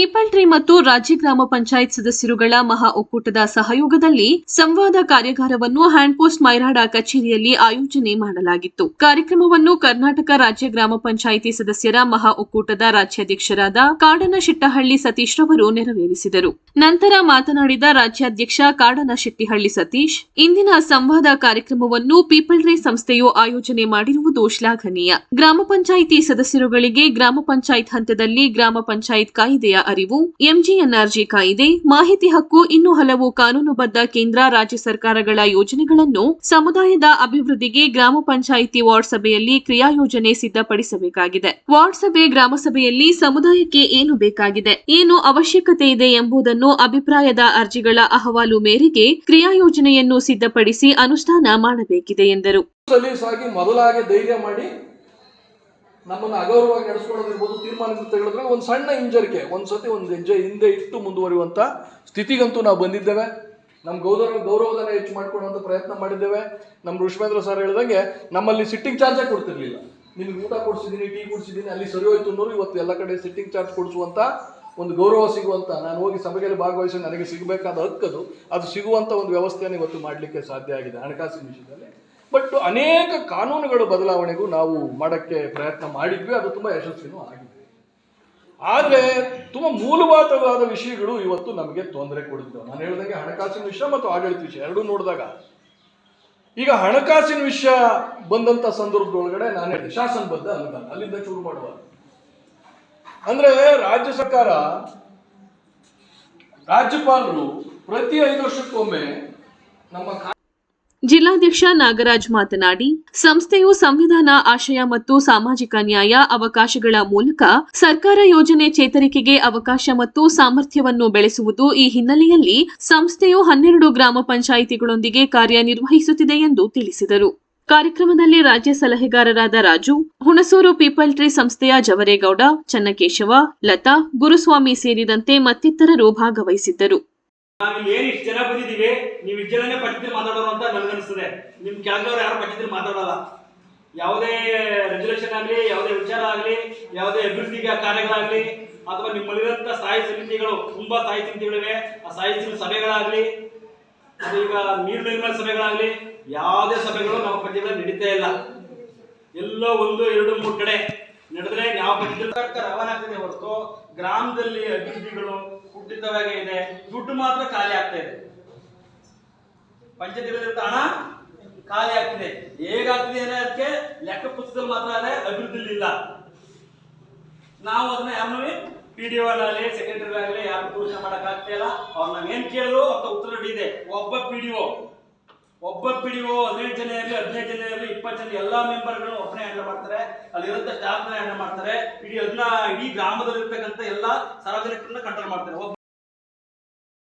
People tree ಮತ್ತು ರಾಜ್ಯ ಗ್ರಾಮ ಪಂಚಾಯತ್ ಸದಸ್ಯರುಗಳ ಮಹಾ ಒಕ್ಕೂಟದ ಸಹಯೋಗದಲ್ಲಿ ಸಂವಾದ ಕಾರ್ಯಾಗಾರವನ್ನು ಹ್ಯಾಂಡ್ ಪೋಸ್ಟ್ ಮೈರಾಡ ಕಚೇರಿಯಲ್ಲಿ ಆಯೋಜನೆ ಮಾಡಲಾಗಿತ್ತು. ಕಾರ್ಯಕ್ರಮವನ್ನು ಕರ್ನಾಟಕ ರಾಜ್ಯ ಗ್ರಾಮ ಪಂಚಾಯಿತಿ ಸದಸ್ಯರ ಮಹಾ ಒಕ್ಕೂಟದ ರಾಜ್ಯಾಧ್ಯಕ್ಷರಾದ ಕಾಡನ ಶೆಟ್ಟಹಳ್ಳಿ ಸತೀಶ್ ರವರು ನೆರವೇರಿಸಿದರು. ನಂತರ ಮಾತನಾಡಿದ ರಾಜ್ಯಾಧ್ಯಕ್ಷ ಕಾಡನ ಶೆಟ್ಟಿಹಳ್ಳಿ ಸತೀಶ್, ಇಂದಿನ ಸಂವಾದ ಕಾರ್ಯಕ್ರಮವನ್ನು ಪೀಪಲ್ ಟ್ರೀ ಸಂಸ್ಥೆಯು ಆಯೋಜನೆ ಮಾಡಿರುವುದು ಶ್ಲಾಘನೀಯ. ಗ್ರಾಮ ಪಂಚಾಯಿತಿ ಸದಸ್ಯರುಗಳಿಗೆ ಗ್ರಾಮ ಪಂಚಾಯತ್ ಹಂತದಲ್ಲಿ ಗ್ರಾಮ ಪಂಚಾಯತ್ ಕಾಯ್ದೆಯ ಅರಿವು, ಎಂಜಿಎನ್ಆರ್ಜಿ ಕಾಯಿದೆ, ಮಾಹಿತಿ ಹಕ್ಕು, ಇನ್ನೂ ಹಲವು ಕಾನೂನುಬದ್ಧ ಕೇಂದ್ರ, ರಾಜ್ಯ ಸರ್ಕಾರಗಳ ಯೋಜನೆಗಳನ್ನು ಸಮುದಾಯದ ಅಭಿವೃದ್ಧಿಗೆ ಗ್ರಾಮ ಪಂಚಾಯಿತಿ ವಾರ್ಡ್ ಸಭೆಯಲ್ಲಿ ಕ್ರಿಯಾ ಯೋಜನೆ ಸಿದ್ಧಪಡಿಸಬೇಕಾಗಿದೆ. ವಾರ್ಡ್ ಸಭೆ, ಗ್ರಾಮ ಸಭೆಯಲ್ಲಿ ಸಮುದಾಯಕ್ಕೆ ಏನು ಬೇಕಾಗಿದೆ, ಏನು ಅವಶ್ಯಕತೆ ಇದೆ ಎಂಬುದನ್ನು ಅಭಿಪ್ರಾಯದ ಅರ್ಜಿಗಳ ಅಹವಾಲು ಮೇರೆಗೆ ಕ್ರಿಯಾ ಯೋಜನೆಯನ್ನು ಸಿದ್ಧಪಡಿಸಿ ಅನುಷ್ಠಾನ ಮಾಡಬೇಕಿದೆ ಎಂದರು. ಸಲೀಸಾಗಿ ಮೊದಲಾಗಿ ಧೈರ್ಯ ಮಾಡಿ ನಮ್ಮನ್ನು ಅಗೌರವವಾಗಿ ನಡೆಸ್ಕೊಳ್ಳೋದಿರ್ಬೋದು ತೀರ್ಮಾನಗಳು ತೆಗೆದ್ರೆ ಒಂದು ಸಣ್ಣ ಹಿಂಜರಿಕೆ, ಒಂದು ಸತಿ ಒಂದು ಹೆಜ್ಜೆ ಹಿಂದೆ ಇಟ್ಟು ಮುಂದುವರಿಯುವಂಥ ಸ್ಥಿತಿಗಂತೂ ನಾವು ಬಂದಿದ್ದೇವೆ. ನಮ್ಮ ಗೌರವ ಗೌರವಧನ ಹೆಚ್ಚು ಮಾಡ್ಕೊಳ್ಳುವಂಥ ಪ್ರಯತ್ನ ಮಾಡಿದ್ದೇವೆ. ನಮ್ಮ ಋಷಮೇಂದ್ರ ಸರ್ ಹೇಳಿದಂಗೆ, ನಮ್ಮಲ್ಲಿ ಸಿಟ್ಟಿಂಗ್ ಚಾರ್ಜೇ ಕೊಡ್ತಿರ್ಲಿಲ್ಲ. ನಿಮ್ಗೆ ಊಟ ಕೊಡಿಸಿದ್ದೀನಿ ಟೀ ಕೊಡಿಸಿದ್ದೀನಿ ಅಲ್ಲಿ ಸರಿ ಹೋಯ್ತು ಅನ್ನೋರು ಇವತ್ತು ಎಲ್ಲ ಕಡೆ ಸಿಟ್ಟಿಂಗ್ ಚಾರ್ಜ್ ಕೊಡಿಸುವಂಥ ಒಂದು ಗೌರವ ಸಿಗುವಂಥ ನಾನು ಹೋಗಿ ಸಭೆಯಲ್ಲಿ ಭಾಗವಹಿಸಿ ನನಗೆ ಸಿಗಬೇಕಾದ ಹಕ್ಕದು, ಅದು ಸಿಗುವಂಥ ಒಂದು ವ್ಯವಸ್ಥೆಯನ್ನು ಇವತ್ತು ಮಾಡಲಿಕ್ಕೆ ಸಾಧ್ಯ ಆಗಿದೆ ಹಣಕಾಸಿನ ವಿಷಯದಲ್ಲಿ. ಬಟ್ ಅನೇಕ ಕಾನೂನುಗಳು ಬದಲಾವಣೆಗೂ ನಾವು ಮಾಡೋಕ್ಕೆ ಪ್ರಯತ್ನ ಮಾಡಿದ್ವಿ. ಅದು ತುಂಬ ಯಶಸ್ವಿನೂ ಆಗಿದೆ. ಆದರೆ ತುಂಬ ಮೂಲಭೂತವಾದ ವಿಷಯಗಳು ಇವತ್ತು ನಮಗೆ ತೊಂದರೆ ಕೊಡುತ್ತೆ ನಾನು ಹೇಳಿದಂಗೆ ಹಣಕಾಸಿನ ವಿಷಯ ಮತ್ತು ಆಡಳಿತ ವಿಷಯ ಎರಡೂ ನೋಡಿದಾಗ. ಈಗ ಹಣಕಾಸಿನ ವಿಷಯ ಬಂದಂಥ ಸಂದರ್ಭದೊಳಗಡೆ ನಾನು ಹೇಳಿದೆ, ಶಾಸನಬದ್ಧ ಅನುದಾನ, ಅಲ್ಲಿಂದ ಶುರು ಮಾಡುವ. ಅಂದ್ರೆ ರಾಜ್ಯ ಸರ್ಕಾರ, ರಾಜ್ಯಪಾಲರು ಪ್ರತಿ ಐದು ವರ್ಷಕ್ಕೊಮ್ಮೆ ನಮ್ಮ ಜಿಲ್ಲಾಧ್ಯಕ್ಷ ನಾಗರಾಜ್ ಮಾತನಾಡಿ, ಸಂಸ್ಥೆಯು ಸಂವಿಧಾನ, ಆಶಯ ಮತ್ತು ಸಾಮಾಜಿಕ ನ್ಯಾಯ ಅವಕಾಶಗಳ ಮೂಲಕ ಸರ್ಕಾರ ಯೋಜನೆ ಚೇತರಿಕೆಗೆ ಅವಕಾಶ ಮತ್ತು ಸಾಮರ್ಥ್ಯವನ್ನು ಬೆಳೆಸುವುದು ಈ ಹಿನ್ನೆಲೆಯಲ್ಲಿ ಸಂಸ್ಥೆಯು ಹನ್ನೆರಡು ಗ್ರಾಮ ಪಂಚಾಯಿತಿಗಳೊಂದಿಗೆ ಕಾರ್ಯನಿರ್ವಹಿಸುತ್ತಿದೆ ಎಂದು ತಿಳಿಸಿದರು. ಕಾರ್ಯಕ್ರಮದಲ್ಲಿ ರಾಜ್ಯ ಸಲಹೆಗಾರರಾದ ರಾಜು, ಹುಣಸೂರು ಪೀಪಲ್ ಟ್ರೀ ಸಂಸ್ಥೆಯ ಜವರೇಗೌಡ, ಚನ್ನಕೇಶವ, ಲತಾ, ಗುರುಸ್ವಾಮಿ ಸೇರಿದಂತೆ ಮತ್ತಿತರರು ಭಾಗವಹಿಸಿದ್ದರು. ನಾವಿಲ್ಲಿ ಏನ್ ಇಷ್ಟು ಜನ ಬಂದಿದ್ದೀವಿ, ನೀವು ಇಷ್ಟು ಜನನೇ ಪಂಚಾಯತಿ ಮಾತಾಡೋರು ಅಂತ ನನ್ಗನ್ಸ್ತದೆ ನಿಮ್ ಕೆಳಗವ್ರು ಯಾರು ಪಂಚಾಯತಿ ಮಾತಾಡಲ್ಲ. ಯಾವುದೇ ರೆಸಲ್ಯೂಷನ್ ಆಗಲಿ, ಯಾವುದೇ ವಿಚಾರ ಆಗಲಿ, ಯಾವುದೇ ಅಭಿವೃದ್ಧಿ ಕಾರ್ಯಗಳಾಗಲಿ, ಅಥವಾ ನಿಮ್ಮಲ್ಲಿರುವಂತ ಸ್ಥಾಯಿ ಸಮಿತಿಗಳು ತುಂಬಾ ಸ್ಥಾಯಿ ಸಮಿತಿಗಳಿವೆ ಆ ಸಮಿತಿ ಸಭೆಗಳಾಗಲಿ, ಅದು ಈಗ ನೀರು ನಿರ್ಮಾಣ ಸಭೆಗಳಾಗಲಿ, ಯಾವುದೇ ಸಭೆಗಳು ನಮ್ಮ ಪಂಚಾಯತ್ ನಡೀತಾ ಇಲ್ಲ. ಎಲ್ಲೋ ಒಂದು, ಎರಡು, ಮೂರು ಕಡೆ ನಡೆದ್ರೆ ಯಾವ ಪಂಚಾಯತ್ ರವಾನೆ ಆಗ್ತಿದೆ ಹೊರತು ಗ್ರಾಮದಲ್ಲಿ ಅಭಿವೃದ್ಧಿಗಳು ಕುಟ್ಟಿತವಾಗಿ ಇದೆ. ದುಡ್ಡು ಮಾತ್ರ ಖಾಲಿ ಆಗ್ತಾ ಇದೆ. ಪಂಚಾಯತ್ ಹಣ ಖಾಲಿ ಆಗ್ತಿದೆ. ಹೇಗಾಗ್ತಿದೆ ಅನ್ನೋದಕ್ಕೆ ಲೆಕ್ಕ ಪುಸ್ತಕದಲ್ಲಿ ಮಾತ್ರ ಅದೇ ಅಭಿವೃದ್ಧಿ ಇಲ್ಲ. ನಾವು ಅದನ್ನ ಯಾರನ್ನೂ ಪಿ ಡಿ ಆಗಲಿ ಸೆಕ್ರೆಟರಿ ಆಗಲಿ ಯಾರು ದೂಷಣೆ ಮಾಡಕ್ ಆಗ್ತಾ ಇಲ್ಲ. ಅವ್ರು ನಾವೇನ್ ಕೇಳಿದ್ರು ಅಂತ ಉತ್ತರ ಇದೆ. ಒಬ್ಬ ಪಿ ಡಿ ಒಬ್ಬ ಪಿ ಡಿ ಹದಿನೆಂಟು ಜನ ಇರಲಿ ಹದಿನೈದು ಜನ ಇರಲಿ ಇಪ್ಪತ್ತು ಜನ ಎಲ್ಲ ಮೆಂಬರ್ಗಳು ಒಬ್ಬನೇ ಹ್ಯಾಂಡಲ್ ಮಾಡ್ತಾರೆ. ಅಲ್ಲಿರುವಂತ ಸ್ಟಾಫ್ ಹ್ಯಾಂಡಲ್ ಮಾಡ್ತಾರೆ. ಇಡೀ ಅದನ್ನ ಇಡೀ ಗ್ರಾಮದಲ್ಲಿರ್ತಕ್ಕಂಥ ಎಲ್ಲ ಸಾರ್ವಜನಿಕರನ್ನ ಕಂಟ್ರೋಲ್ ಮಾಡ್ತಾರೆ.